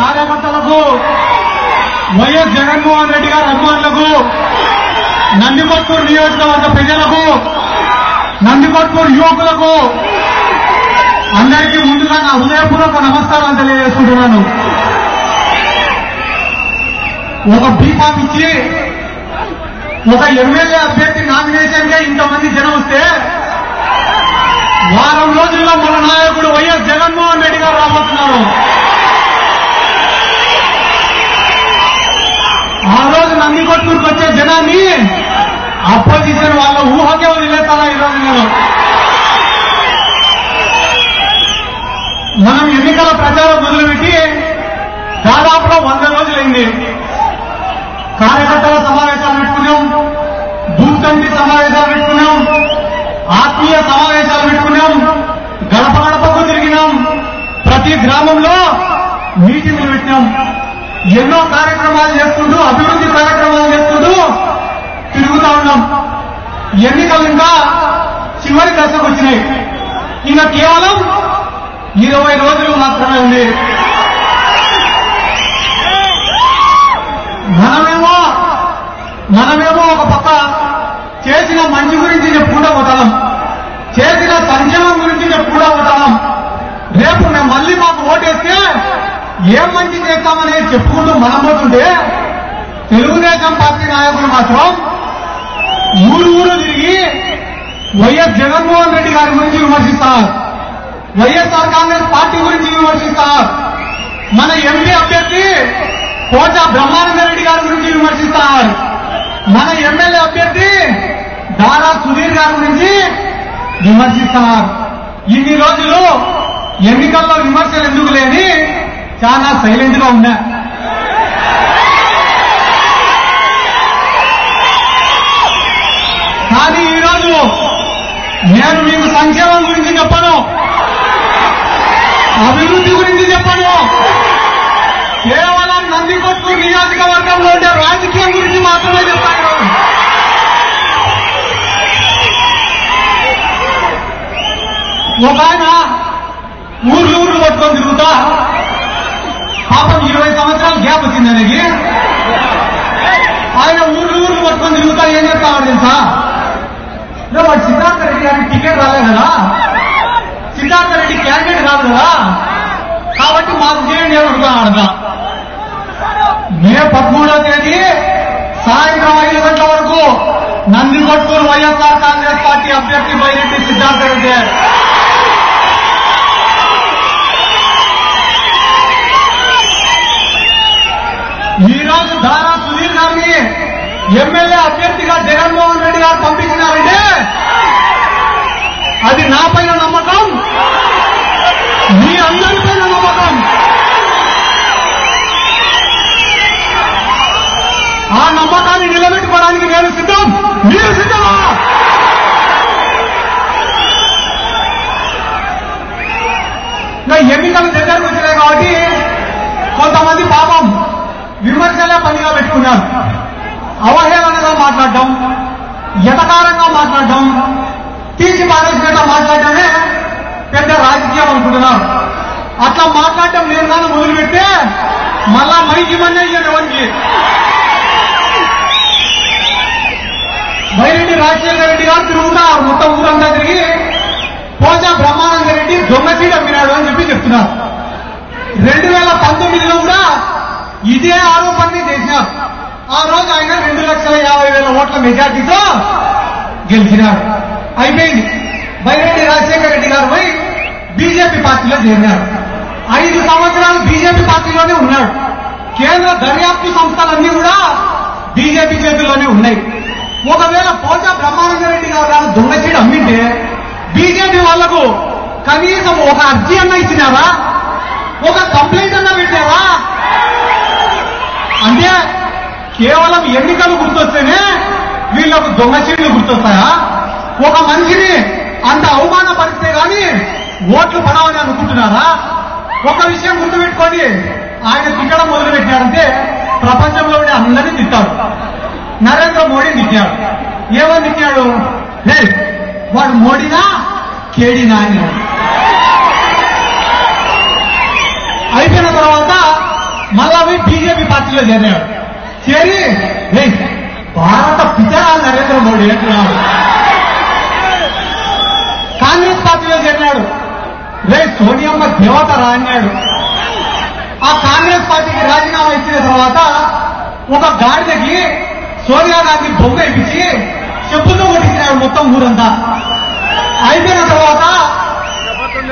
కార్యకర్తలకు వైఎస్ జగన్మోహన్ రెడ్డి గారి అభిమానులకు నందికొట్కూరు నియోజకవర్గ ప్రజలకు నందికొట్కూరు యువకులకు అందరికీ ముందుగా నా హృదయపూర్వక నమస్కారాలు తెలియజేసుకుంటున్నాను. ఒక బీఫామ్ ఇచ్చి ఒక ఎమ్మెల్యే అభ్యర్థి నామినేషన్గా ఇంతమంది జనం వస్తే వారం రోజుల్లో మన నాయకుడు వైఎస్ జగన్మోహన్ రెడ్డి గారు రాబోతున్నారు. ఆ రోజు నందికొట్కూరుకు వచ్చే జనాన్ని అపోజిషన్ వాళ్ళ ఊహకే వదిలేస్తారా ఈరోజు నేను? మనం ఎన్నికల ప్రచారం మొదలుపెట్టి దాదాపుగా వంద రోజులైంది. కార్యకర్తల సమావేశాలు పెట్టుకున్నాం బూత్ కమిటీ సమావేశాలు పెట్టుకున్నాం ఆత్మీయ సమావేశాలు పెట్టుకున్నాం గడప గడపకు తిరిగినాం. ప్రతి గ్రామంలో మీటింగ్లు పెట్టినాం. ఎన్నో కార్యక్రమాలు చేసుకుంటూ అభివృద్ధి కార్యక్రమాలు చేసుకుంటూ తిరుగుతా ఉన్నాం. ఎన్నికలు ఇంకా చివరి దశకు వచ్చినాయి. ఇంకా కేవలం ఇరవై రోజులు మాత్రమే ఉంది. మనమేమో మనమేమో ఒక పక్క చేసిన మంచి గురించి చెప్పుకుంటూ పోతాం. చేసిన సంక్షేమం గురించి చెప్పుకుంటూ పోతాం. రేపు మేము మళ్ళీ మాకు ఓటేస్తే ఏం మంచి చేస్తామని చెప్పుకుంటూ మనం పోతుంటే తెలుగుదేశం పార్టీ నాయకులు మాత్రం ఊరు ఊరు తిరిగి వైఎస్ జగన్మోహన్ రెడ్డి గారి గురించి విమర్శిస్తారు. వైఎస్ఆర్ కాంగ్రెస్ పార్టీ గురించి విమర్శిస్తారు. మన ఎంపీ అభ్యర్థి కోట బ్రహ్మానంద రెడ్డి గారి గురించి విమర్శిస్తారు. మన ఎమ్మెల్యే అభ్యర్థి దారా సుధీర్ గారి గురించి విమర్శిస్తారు. ఇన్ని రోజులు ఎన్నికల్లో విమర్శలు ఎందుకు లేని చాలా సైలెంట్గా ఉన్నా. కానీ ఈరోజు నేను మీకు సంక్షేమం గురించి చెప్పను. అభివృద్ధి గురించి చెప్పను. కేవలం నందికొట్టు నియోజకవర్గంలో ఉండే రాజకీయం గురించి మాత్రమే చెప్తాను. ఒక ఆయన ఊర్లు ఊర్లు పట్టుకొని తిరుగుతా పాపం ఇరవై సంవత్సరాలు గ్యాప్ వచ్చింది ఆయనకి ఆయన ఊర్లు ఊర్లు పట్టుకొని తిరుగుతా ఏం చెప్తామని తెలుసా? వాడు సిద్ధార్థ రెడ్డి గారికి టికెట్ రాలేదు కదా. సిద్ధార్థ రెడ్డి క్యాండిడేట్ కాదు కదా. కాబట్టి మాకు చేయండి అని అడుగుతాను మే పద్మూడో తేదీ సాయంత్రం ఐదు గంటల వరకు నందికొట్కూరు వైఎస్ఆర్ కాంగ్రెస్ పార్టీ అభ్యర్థి బైరెడ్డి సిద్ధార్థ రెడ్డి. ఈ రోజు దారా సుధీర్ గారిని ఎమ్మెల్యే అభ్యర్థిగా జగన్మోహన్ రెడ్డి గారు పంపించినారంటే అది నా పైన నమ్మకం. మీ అందరిపైన నమ్మకం. ఆ నమ్మకాన్ని నిలబెట్టుకోవడానికి నేను సిద్ధం. మీరు సిద్ధమా? ఎన్నికలు దగ్గరకు వచ్చినాయి కాబట్టి కొంతమంది పాపం విమర్శల పనిగా పెట్టుకున్నారు అవహేళనగా మాట్లాడడం యథకారంగా మాట్లాడడం తీసి పారేసినట్టు మాట్లాడటమే పెద్ద రాజకీయం అనుకుంటున్నారు అట్లా మాట్లాడటం నేను కానీ మొదలు మళ్ళా మైకి మనే ఎవరికి? బైరెడ్డి రాజశేఖర రెడ్డి గారు తిరుగుతున్నారు మొత్తం ఊరంతా తిరిగి పోచా బ్రహ్మానంద రెడ్డి దొంగ సీట్ అమ్మినాడు అని చెప్పి చెప్తున్నారు. రెండు వేల పంతొమ్మిదిలో కూడా ఇదే ఆరోపణని చేశారు ఆ రోజు ఆయన రెండు లక్షల యాభై వేల ఓట్ల మెజార్టీతో గెలిచినారు. అయిపోయింది. బైరెడ్డి రాజశేఖర రెడ్డి గారు పోయి బీజేపీ పార్టీలో చేరినారు. ఐదు సంవత్సరాలు బీజేపీ పార్టీలోనే ఉన్నాడు. కేంద్ర దర్యాప్తు సంస్థలన్నీ కూడా బీజేపీ చేతుల్లోనే ఉన్నాయి. ఒకవేళ పోచా బ్రహ్మానందరెడ్డి గారు గారు దొంగ సీట్ అమ్మింటే బీజేపీ వాళ్ళకు కనీసం ఒక అర్జీ అన్న ఇచ్చినారా ఒక కంప్లైంట్ అన్నా పెట్టారా అంటే కేవలం ఎన్నికలు గుర్తొస్తేనే వీళ్ళకు దొంగ గుర్తొస్తాయా? ఒక మనిషిని అంత అవమానపరిస్తే గాని ఓట్లు పడవని అనుకుంటున్నారా? ఒక విషయం గుర్తుపెట్టుకొని ఆయన తిట్టడం మొదలుపెట్టినారంటే ప్రపంచంలో ఉండే అందరినీ తిట్టారు. నరేంద్ర మోడీ తిట్టాడు ఏమని తిట్టాడు? లే వాడు మోడీనా? కేడీనా అని. అయిపోయిన మళ్ళా పోయి బీజేపీ పార్టీలో చేరాడు చేరి "ఏయ్, భారత పితరా నరేంద్ర మోడీ అంటున్నాడు కాంగ్రెస్ పార్టీలో చేరినాడు రే సోనియమ్మ దేవత రా అన్నాడు ఆ కాంగ్రెస్ పార్టీకి రాజీనామా ఇచ్చిన తర్వాత ఒక గాడిదకి సోనియా గాంధీ బొమ్మ ఇప్పించి చెప్పులతో కొట్టించినాడు మొత్తం ఊరంతా అయిపోయిన తర్వాత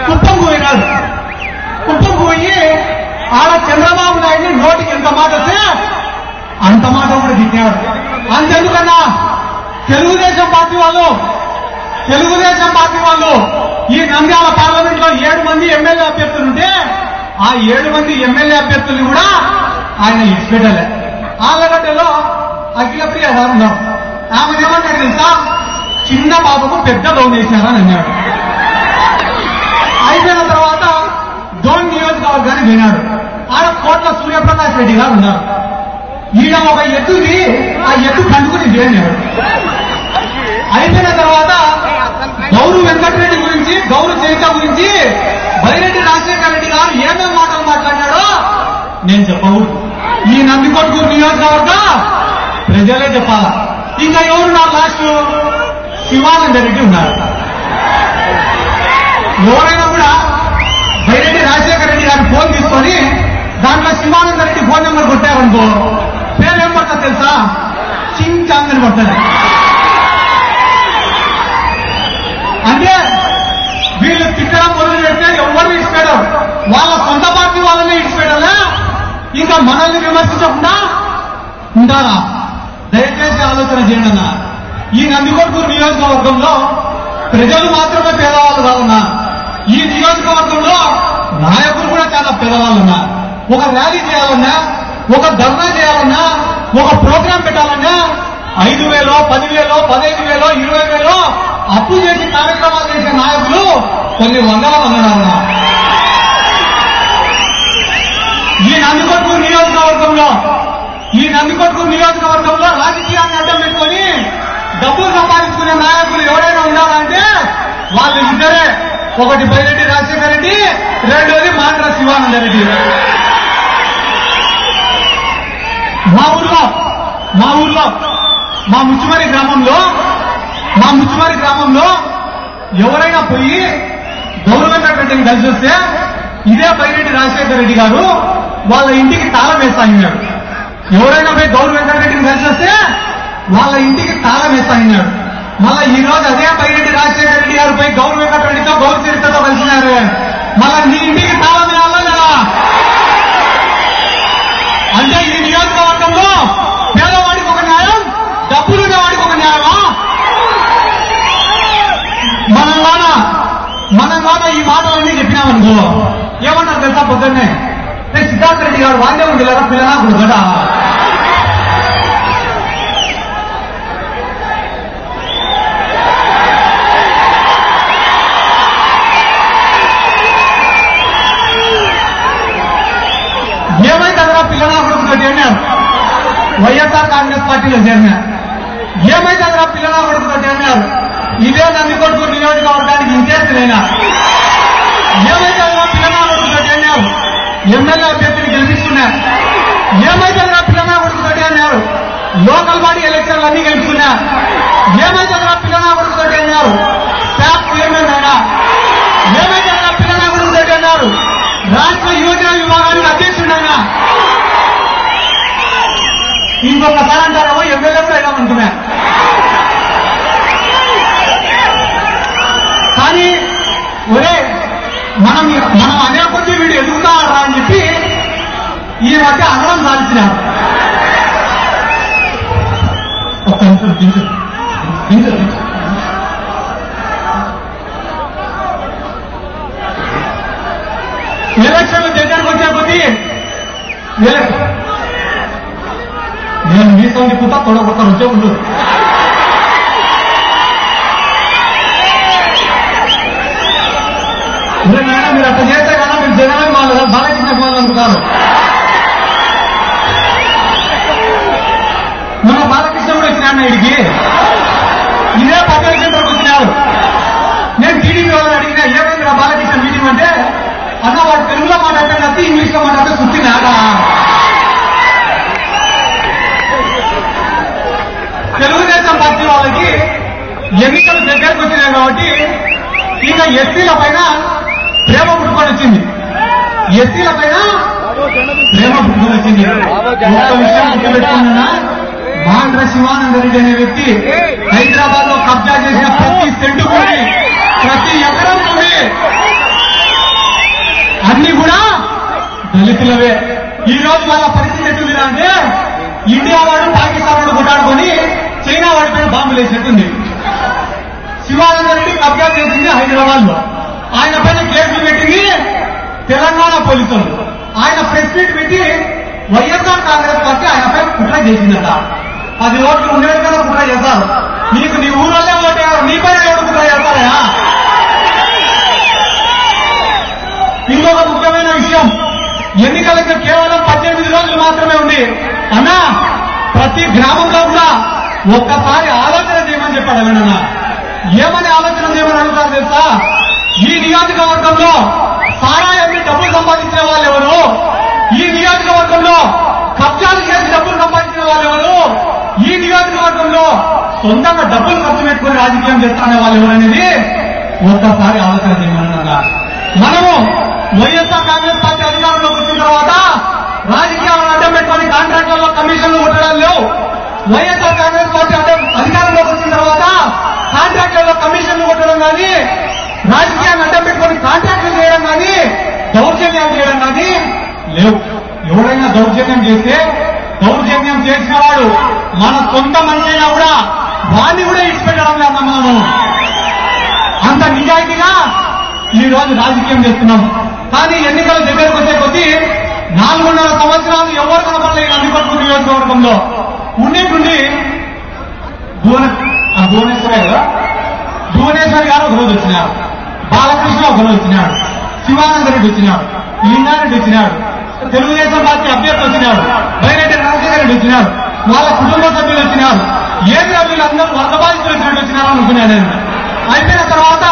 కుప్పం పోయినాడు కుప్పం పోయి ఆడ చంద్రబాబు నాయుడిని నోటికి ఎంత మాట వస్తే అంత మాట కూడా తిట్టాడు. అంతెందుకన్నా? తెలుగుదేశం పార్టీ వాళ్ళు తెలుగుదేశం పార్టీ వాళ్ళు ఈ నంద్యాల పార్లమెంట్లో ఏడు మంది ఎమ్మెల్యే అభ్యర్థులుంటే ఆ ఏడు మంది ఎమ్మెల్యే అభ్యర్థుల్ని కూడా ఆయన ఇచ్చిపెట్టలే. ఆలగడ్డలో అఖిలప్రియ గారు ఆమె ఏమన్నాడు తెలుసా? చిన్న బాబుకు పెద్ద లోన్ వేశారని అన్నాడు. అయిపోయిన తర్వాత డోన్ నియోజకవర్గానికి వినాడు ఆడ కోట్ల సూర్యప్రకాష్ రెడ్డి గారు ఉన్నారు. ఈయన ఒక ఎత్తుని ఆ ఎత్తు కండుకుని చేరినాడు అయిపోయిన తర్వాత గౌరు వెంకటరెడ్డి గురించి గౌరు చరిత గురించి బైరెడ్డి రాజశేఖర రెడ్డి గారు ఏమేమి మాటలు మాట్లాడినాడో నేను చెప్పకూడదు ఈ నందికొట్టుకు నియోజకవర్గ ప్రజలే చెప్పాలా? ఇంకా నా లాస్ట్? శివానంద రెడ్డి ఉన్నారు. ఎవరైనా కూడా బైరెడ్డి రాజశేఖర రెడ్డి గారి ఫోన్ తీసుకొని దాంట్లో శివానంద రెడ్డి ఫోన్ నెంబర్ కొట్టారనుకో పేరు ఏం పడతా తెలుసా? చింగ్ చాంగ్ అని పడుతుంది అంటే వీళ్ళు తిట్టడం మొదలు పెడితే ఎవరు ఇచ్చిపెట్టరు వాళ్ళ సొంత పార్టీ వాళ్ళని ఇచ్చిపెట్టాలా ఇంకా మనల్ని విమర్శించకుండా ఉంటారా? దయచేసి ఆలోచన చేయండి ఈ నందికొట్కూరు నియోజకవర్గంలో ప్రజలు మాత్రమే పేదవాళ్ళు కాదన్నా ఈ నియోజకవర్గంలో నాయకులు కూడా చాలా పేదవాళ్ళు ఉన్నారు. ఒక ర్యాలీ చేయాలన్నా ఒక ధర్నా చేయాలన్నా ఒక ప్రోగ్రాం పెట్టాలన్నా ఐదు వేలో పదివేలో పదహైదు వేలో ఇరవై వేలో అప్పు చేసి కార్యక్రమాలు చేసే నాయకులు కొన్ని వందల మంది ఉన్నారు. ఈ నందికొట్కూరు నియోజకవర్గంలో ఈ నందికొట్కూరు నియోజకవర్గంలో రాజకీయాన్ని అడ్డం పెట్టుకొని డబ్బులు సంపాదించుకునే నాయకులు ఎవరైనా ఉన్నారంటే వాళ్ళు ఇద్దరే ఒకటి బైరెడ్డి రాజశేఖర రెడ్డి రెండోది మాండ్ర శివానంద రెడ్డి మా ఊర్లో మా ఊర్లో మా ముచ్చుమరి గ్రామంలో మా ముచ్చుమరి గ్రామంలో ఎవరైనా పోయి గౌరవ రెడ్డిని కలిసి వస్తే ఇదే బైరెడ్డి రాజశేఖర రెడ్డి గారు వాళ్ళ ఇంటికి తాళం వేస్తాయన్నాడు ఎవరైనా పోయి గౌరవ వెంకటరెడ్డిని కలిసి వస్తే వాళ్ళ ఇంటికి తాళం వేస్తాయన్నాడు మళ్ళా ఈ రోజు అదే బైరెడ్డి రాజశేఖర రెడ్డి గారు పోయి గౌరవ వెంకటరెడ్డితో గౌరవ చరిత్రతో కలిసినారు. మళ్ళా నీ ఇంటికి తాళం వేయాలా లేదా అంటే ఈ నియోజకవర్గంలో పేదవాడికి ఒక న్యాయం డబ్బులున్న వాడికి ఒక న్యాయమా మన నాన్న మన నాన్న ఈ మాటలన్నీ చెప్పినామనుకో ఏమన్నారు తెలుసా పొద్దున్నే నేను సిద్ధార్థ రెడ్డి గారు వాళ్ళే ఉంది లేదా పిల్లనా ఇప్పుడు కదా ఏమైతుందిరా పిల్లనా కొడుకుతో అన్నారు వైఎస్ఆర్ కాంగ్రెస్ పార్టీలో చేరినా ఏమైతుందిరా పిల్లనా కొడుకుతో అన్నారు ఇదే నందికొట్కూరు నియోజకవర్గానికి ఇంకేసినైనా ఏమైతుందిరా పిల్లనా కొడుకుతో అన్నారు ఎమ్మెల్యే అభ్యర్థిని గెలిపిస్తున్నా ఏమైతుందిరా పిల్లనా కొడుకుతో అన్నారు లోకల్ బాడీ ఎలక్షన్లు అన్ని గెలుపుకున్నా ఏమైతుందిరా పిల్లనా కొడుకుతో అన్నారు స్టాఫ్ చైర్మన్ అయినా ఏమైతుందిరా పిల్లనా కొడుకుతో అన్నారు రాష్ట్ర యువజన విభాగానికి అధ్యక్షుడైనా ఇంకొకసారి అంటారేమో ఎమ్మెల్యే కూడా అయినా అనుకున్నా కానీ ఒరే మనం మనం అనే కొద్ది వీడు ఎదుగుతారా అని చెప్పి ఈ మధ్య అనడం సాధించినారు ఒక్క నిమిషం దించు దించు దించు ఎలక్షన్లు దగ్గరకు వచ్చే కొద్దీ ఎల- నేను మీ సౌండ్ ఎక్కుతా తొడగొట్ట వచ్చే ఉండు జనమే మాలదా బాలకృష్ణ నాకు కాదు మన బాలకృష్ణ కూడా వచ్చినాడు ఇడికి ఇదే పట్టణ సెంటర్కి వచ్చినారు నేను టీడీపీ వాళ్ళు అడిగిన ఏమైంది బాలకృష్ణ మీటింగ్ అంటే అన్న వాడు తెలుగులో మాట్లాడతాను తప్ప ఇంగ్లీష్లో మాట్లాడితే సుత్తి నాడా తెలుగుదేశం పార్టీ వాళ్ళకి ఎన్నికలు దగ్గరకు వచ్చినాయి కాబట్టి ఇంకా ఎస్సీల పైన ప్రేమ పుట్టుకొని వచ్చింది. ఎస్సీల పైన ప్రేమ పుట్టుకొని వచ్చింది ఒక్క విషయం గుర్తుపెట్టుకున్నా మాండ్ర శివానంద రెడ్డి అనే వ్యక్తి హైదరాబాద్లో కబ్జా చేసిన ప్రతి సెంటు భూమి ప్రతి ఎకరం భూమి అన్ని కూడా దళితులవే. ఈ రోజు వాళ్ళ పరిస్థితి ఎట్టుంది అంటే ఇండియా వాడు పాకిస్తాన్ వాడు కొట్టాడుకొని చైనా వాడి పైన బాంబులు వేసినట్టుంది. శివానంద రెడ్డి కబ్జా చేసింది హైదరాబాద్లో ఆయన పైన కేసులు పెట్టింది తెలంగాణ పోలీసులు. ఆయన ప్రెస్ మీట్ పెట్టి వైఎస్ఆర్ కాంగ్రెస్ పార్టీ ఆయనపై కుట్ర చేసిందట. పది ఓట్లు ఉండేట్టుగా కుట్ర చేశారు. నీకు నీ ఊరల్లే ఓటేవారు నీపై ఎవరు కుట్ర చేస్తారా? ఇంకొక ముఖ్యమైన విషయం. ఎన్నికలకు కేవలం పద్దెనిమిది రోజులు మాత్రమే ఉంది. అన్నా ప్రతి గ్రామంలో కూడా ఒక్కసారి ఆలోచన చేయమని చెప్పాడు అన్న ఏమని ఆలోచన చేయమని అడుగుతారు తెలుసా? ఈ నియోజకవర్గంలో సారాయాన్ని డబ్బులు సంపాదించిన వాళ్ళు ఎవరు ఈ నియోజకవర్గంలో కబ్జాలు చేసి డబ్బులు సంపాదించిన వాళ్ళు ఎవరు ఈ నియోజకవర్గంలో సొంతంగా డబ్బులు ఖర్చు పెట్టుకుని రాజకీయం చేస్తున్న వాళ్ళు ఎవరనేది ఒక్కసారి ఆలోచన చేయమన్నా మనము వైఎస్ఆర్ కాంగ్రెస్ పార్టీ అధికారంలో వచ్చిన తర్వాత రాజకీయాలను అడ్డం పెట్టుకుని కాంట్రాక్టర్లో కమిషన్లు ఉండడం లేవు. వైఎస్ఆర్ కాంగ్రెస్ పార్టీ అధికారంలోకి వచ్చిన తర్వాత కాంట్రాక్టర్లో కమిషన్లు కొట్టడం కానీ రాజకీయాన్ని అడ్డం పెట్టుకొని కాంట్రాక్టులు చేయడం కానీ దౌర్జన్యం చేయడం కానీ లేవు. ఎవరైనా దౌర్జన్యం చేస్తే దౌర్జన్యం చేసిన వాడు మన సొంత మనిషి అయినా కూడా వాడిని కూడా ఇచ్చిపెట్టడం లేదా మనము. అంత నిజాయితీగా ఈ రోజు రాజకీయం చేస్తున్నాం. కానీ ఎన్నికల దగ్గరకు వచ్చే కొద్దీ నాలుగున్నర సంవత్సరాలు ఎవరు కనపడలేదు అన్నిపట్టు నియోజకవర్గంలో. ఉండేటుండి భువన ఆ గారు భువనేశ్వర్ గారు ఒకరోజు వచ్చినారు. బాలకృష్ణ ఒకరు వచ్చినాడు శివానంద రెడ్డి వచ్చినాడు లింగారెడ్డి వచ్చినాడు తెలుగుదేశం పార్టీ అభ్యర్థి వచ్చినాడు బైరెడ్డి రాజశేఖర రెడ్డి వచ్చినాడు వాళ్ళ కుటుంబ సభ్యులు వచ్చినారు. ఏమి వీళ్ళందరూ వరద బాధితులు వచ్చినట్టు వచ్చినారు అనుకున్నాను నేను. అయిపోయిన తర్వాత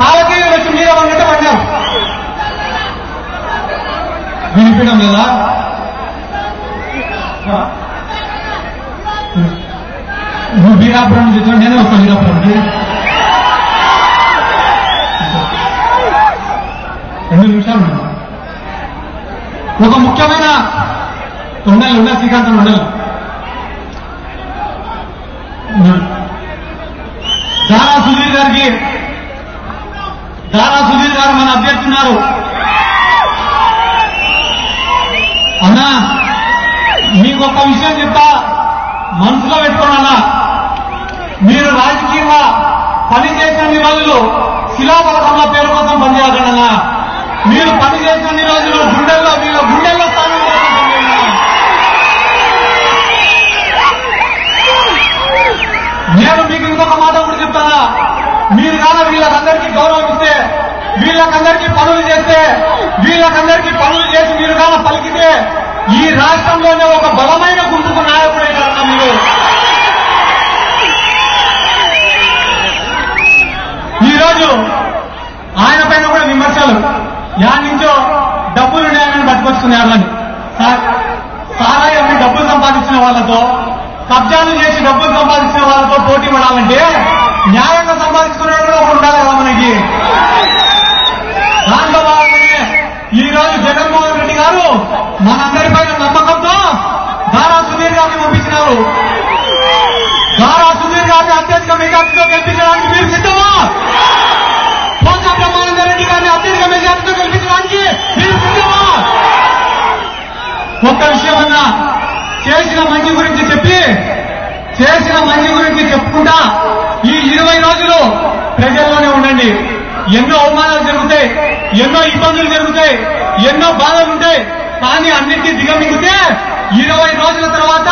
కాలకీయులు వచ్చి మీద ఉన్నట్టు అన్నారు వినిపించడం లేదా? నువ్వు వీరాపురం నుంచి వచ్చినా నేనే వస్తాను వీరాపురంకి రెండు నిమిషాలు ఉన్నాం ఒక ముఖ్యమైన ఉండాలి ఉండాలి శ్రీకాంతం ఉండాలి దారా సుధీర్ గారికి దారా సుధీర్ గారు మన అభ్యర్థిన్నారు అన్నా మీకు ఒక విషయం చెప్తా మనసులో పెట్టుకోనన్నా మీరు రాజకీయంగా పనిచేసిన నిబంధనలు రోజులు పేరు కోసం పనిచేయగలనా మీరు పనిచేసిన రోజులు గుండెల్లో మీరు గుండెల్లో స్థానం నేను మీకు ఇంకొక మాట కూడా చెప్తానా? మీరు కాన వీళ్ళకందరికీ గౌరవం ఇస్తే వీళ్ళకందరికీ పనులు చేస్తే వీళ్ళకందరికీ పనులు చేసి మీరు కాన పలికితే ఈ రాష్ట్రంలోనే ఒక బలమైన గుంపుకు నాయకుడే కదా మీరు. ఈరోజు ఆయన పైన కూడా విమర్శలు. యాడ్ నుంచో డబ్బులు ఉన్నాయని పట్టుకొచ్చుకున్నారని సార్ సారాయన్ని డబ్బులు సంపాదించిన వాళ్ళతో కబ్జాలు చేసి డబ్బులు సంపాదించిన వాళ్ళతో పోటీ పడాలంటే న్యాయంగా సంపాదించుకునే కూడా ఉండాలి కదా మనకి. దాంట్లో భాగంగానే ఈ రోజు జగన్మోహన్ రెడ్డి గారు మనందరి పైన నమ్మకంతో దారా సుధీర్ గారిని పంపించినారు. దారా సుధీర్ గారిని అత్యధిక మెజార్టీతో గెలిపించడానికి మీరు సిద్ధమా? రెడ్డి గారిని అత్యధిక మెజార్టీతో గెలిపించడానికి సిద్ధమా ఒక్క విషయం అన్నా. చేసిన మంచి గురించి చెప్పి చేసిన మంచి గురించి చెప్పుకుంటా ఈ ఇరవై రోజులు ప్రజల్లోనే ఉండండి. ఎన్నో అవమానాలు జరుగుతాయి ఎన్నో ఇబ్బందులు జరుగుతాయి ఎన్నో బాధలు ఉంటాయి. కానీ అన్నింటినీ దిగమింగితే ఇరవై రోజుల తర్వాత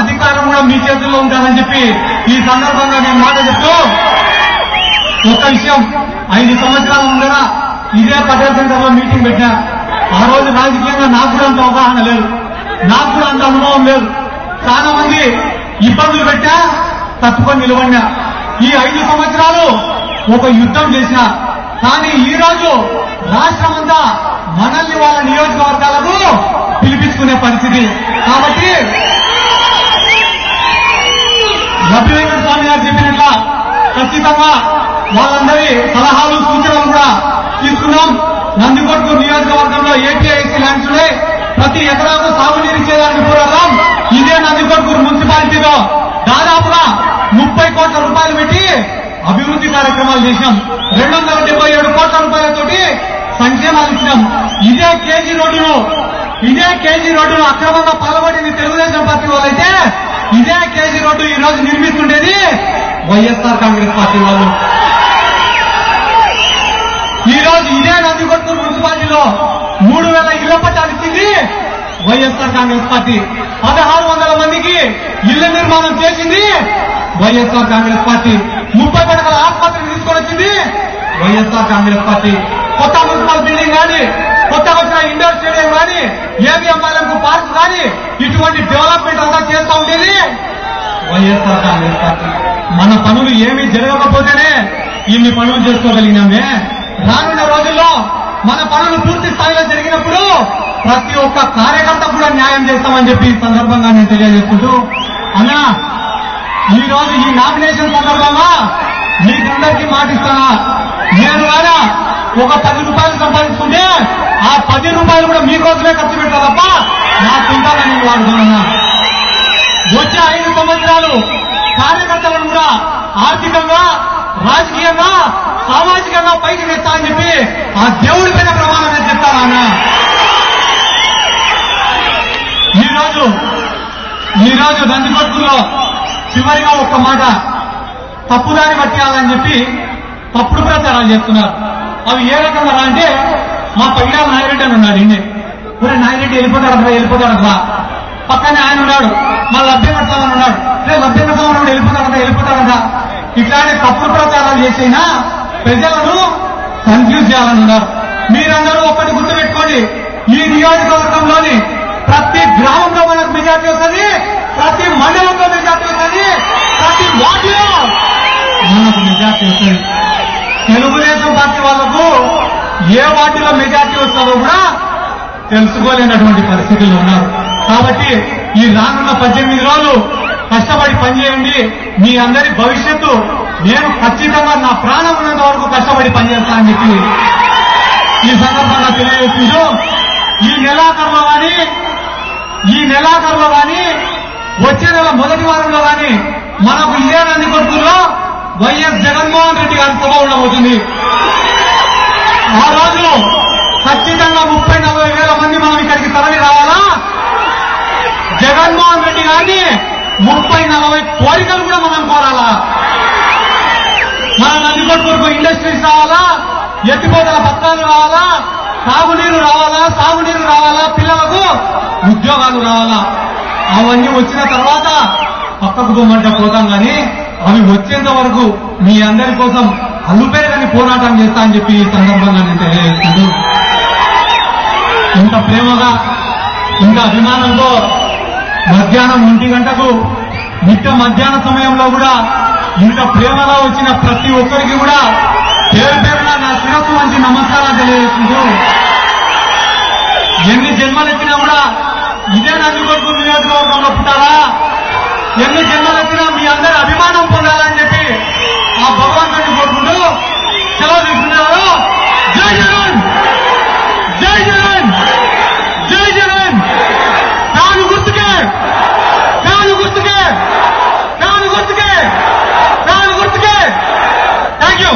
అధికారం కూడా మీ చేతుల్లో ఉండాలని చెప్పి ఈ సందర్భంగా నేను మాట చెప్తూ ఒక్క విషయం ఐదు సంవత్సరాల ముందర ఇదే పటేల్ సెంటర్లో మీటింగ్ పెట్టా ఆ రోజు రాజకీయంగా నాకు కూడా అంత అవగాహన లేదు. నాకు కూడా అంత అనుభవం లేదు. చాలా మంది ఇబ్బందులు పెట్టా తట్టుకొని నిలబడినా. ఈ ఐదు సంవత్సరాలు ఒక యుద్ధం చేసిన. కానీ ఈ రోజు రాష్ట్రం అంతా మనల్ని వాళ్ళ నియోజకవర్గాలకు పిలిపించుకునే పరిస్థితి. కాబట్టి రఘువీర స్వామి గారు చెప్పినట్ల ఖచ్చితంగా వాళ్ళందరి సలహాలు సూచనలు కూడా తీసుకున్నాం. నందికొట్టు నియోజకవర్గంలో ఏపీఐసీ ల్యాండ్స్ ఉన్నాయి ప్రతి ఎకరాకు సాగునీరు ఇచ్చేదానికి పోరాడదాం. ఇదే నందికొట్కూరు మున్సిపాలిటీలో దాదాపుగా ముప్పై కోట్ల రూపాయలు పెట్టి అభివృద్ధి కార్యక్రమాలు చేశాం రెండు వందల డెబ్బై ఏడు కోట్ల రూపాయలతోటి సంక్షేమాలు ఇచ్చినాం. ఇదే కేజీ రోడ్డును ఇదే కేజీ రోడ్డును అక్రమంగా పాల్పడింది తెలుగుదేశం పార్టీ వాళ్ళైతే ఇదే కేజీ రోడ్డు ఈ రోజు నిర్మిస్తుండేది వైఎస్ఆర్ కాంగ్రెస్ పార్టీ వాళ్ళు. రోజు ఇదే నందికొట్టు మున్సిపాలిటీలో మూడు వేల ఇళ్ళ పట్టాలు ఇచ్చింది వైఎస్ఆర్ కాంగ్రెస్ పార్టీ పదహారు వందల మందికి ఇళ్ళ నిర్మాణం చేసింది. వైఎస్ఆర్ కాంగ్రెస్ పార్టీ ముప్పై పడకల ఆసుపత్రిని తీసుకొని వచ్చింది. వైఎస్ఆర్ కాంగ్రెస్ పార్టీ కొత్త మున్సిపల్ బిల్డింగ్ కానీ కొత్త వచ్చిన ఇండోర్ స్టేడియం కానీ ఏబిఎంఎల్ఎంకు పార్క్ కానీ ఇటువంటి డెవలప్మెంట్ అంతా చేస్తూ ఉండేది. YSR Congress party. మన పనులు ఏమీ జరగకపోతేనే ఇన్ని పనులు చేసుకోగలిగినామే. మన పనులు పూర్తి స్థాయిలో జరిగినప్పుడు ప్రతి ఒక్క కార్యకర్త కూడా న్యాయం చేస్తామని చెప్పి ఈ సందర్భంగా నేను తెలియజేసుకుంటూ అన్నా ఈ రోజు ఈ నామినేషన్ సందర్భంగా మీకందరికీ మాటిస్తానా? నేను కాదా ఒక పది రూపాయలు సంపాదించుకుంటే ఆ పది రూపాయలు కూడా మీకోసమే ఖర్చు పెట్టా తప్ప? నా నేను వాడుతున్నా వచ్చే ఐదు సంవత్సరాలు కార్యకర్తలను కూడా ఆర్థికంగా రాజకీయంగా సామాజికంగా పైకి తెస్తా అని చెప్పి ఆ దేవుడి పైన ప్రమాణం అని చెప్తారా ఈరోజు ఈరోజు నందికొట్టులో చివరిగా ఒక్క మాట తప్పుదారి పట్టాలని చెప్పి తప్పుడు ప్రచారాలు చేస్తున్నారు. అవి ఏ రకంగా అంటే మా పైగా నాయరెడ్డి అని ఉన్నాడు ఈయన. ఊరే నాయరెడ్డి వెళ్ళిపోతాడు అక్కడ వెళ్ళిపోతాడు పక్కనే ఆయన ఉన్నాడు. మా లభ్యం కడతామని ఉన్నాడు రే లభ్యం కడతామని వెళ్ళిపోతాడంట ఇట్లాంటి తప్పుడు ప్రచారాలు చేసైనా ప్రజలను కన్ఫ్యూజ్ చేయాలనున్నారు. మీరందరూ ఒకటి గుర్తుపెట్టుకోండి ఈ నియోజకవర్గంలోని ప్రతి గ్రామంలో మనకు మెజార్టీ వస్తుంది ప్రతి మండలంలో మెజార్టీ వస్తుంది ప్రతి వార్డులో మనకు మెజార్టీ వస్తుంది. తెలుగుదేశం పార్టీ వాళ్ళకు ఏ వార్డులో మెజార్టీ వస్తుందో కూడా తెలుసుకోలేనటువంటి పరిస్థితుల్లో ఉన్నారు. కాబట్టి ఈ రానున్న పద్దెనిమిది రోజులు కష్టపడి పనిచేయండి. మీ అందరి భవిష్యత్తు నేను ఖచ్చితంగా నా ప్రాణం ఉన్నంత వరకు కష్టపడి పనిచేస్తానని చెప్పి ఈ సందర్భంగా తెలియజేస్తుంటూ ఈ నెలాఖరులో కానీ ఈ నెలాఖరులో కానీ వచ్చే నెల మొదటి వారంలో కానీ మనకు ఇదే నంది కొట్టుకుల్లో వైఎస్ జగన్మోహన్ రెడ్డి గారి సభ ఉండబోతుంది. ఆ రోజులో ఖచ్చితంగా ముప్పై నలభై వేల మంది మనం ఇక్కడికి తరలి రావాలా? జగన్మోహన్ రెడ్డి గారిని ముప్పై నలభై కోరికలు కూడా మనం కోరాలా? మన నందికొట్టుకు ఇండస్ట్రీస్ రావాలా? ఎత్తిపోతల పత్రాలు రావాలా? తాగునీరు రావాలా? సాగునీరు రావాలా? పిల్లలకు ఉద్యోగాలు రావాలా? అవన్నీ వచ్చిన తర్వాత పక్కకు పోమంటే పోతాం కానీ అవి వచ్చేంత వరకు మీ అందరి కోసం అల్లుపేరని పోరాటం చేస్తా అని చెప్పి ఈ సందర్భంగా నేను తెలియజేస్తున్నాను. ఇంత ప్రేమగా ఇంత అభిమానంతో మధ్యాహ్నం ఒంటి గంటకు నిత్య మధ్యాహ్న సమయంలో కూడా ఇంత ప్రేమగా వచ్చిన ప్రతి ఒక్కరికి కూడా పేరు పేరున నా శిరస్సు మంచి నమస్కారాలు తెలియజేస్తుంటూ ఎన్ని జన్మలెత్తినా కూడా ఇదే నందికొడుకు నియోజకవర్గంలో పుట్టాలా? ఎన్ని జన్మలెత్తినా మీ అందరి అభిమానం పొందాలని చెప్పి ఆ భగవంతుడిని కోరుకుంటూ సెలవు తీసుకున్నారు జై జగన్! జై జగన్! జై நாலு குத்துக்க நாலு குத்துக்க நாலு குத்துக்க தேங்க்யூ